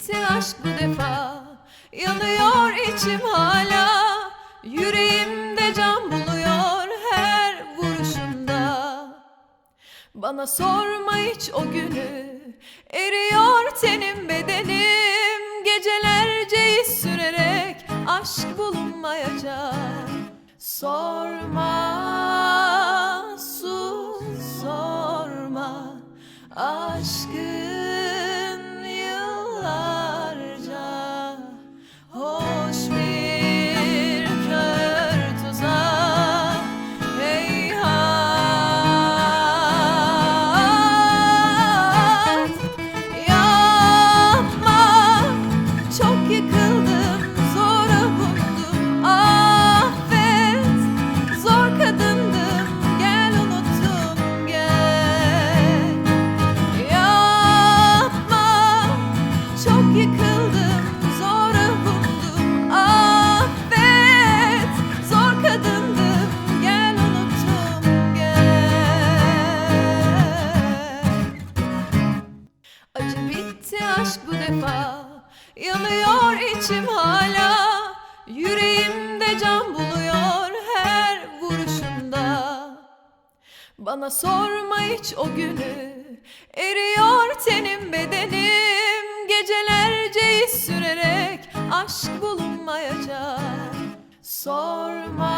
bitti aşk bu defa. Yanıyor içim hala. Yüreğimde can buluyor her vuruşunda Bana sorma hiç o günü. Eriyor tenim bedenim. Gecelerce iz sürerek Aşk bulunmayacak. Sorma sus sorma. Aşkın Acı bitti aşk bu defa. Yanıyor içim hala. Yüreğimde can buluyor her vuruşunda Bana sorma hiç o günü. Eriyor tenim bedenim. Gecelerce iz sürerek Aşk bulunmayacak. Sorma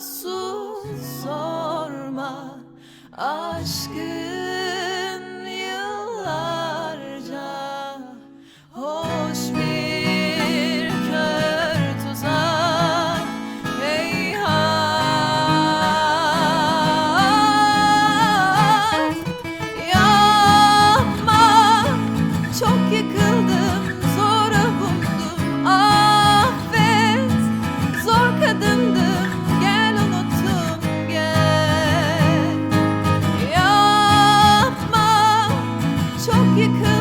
sus sorma. Yıllarca took you could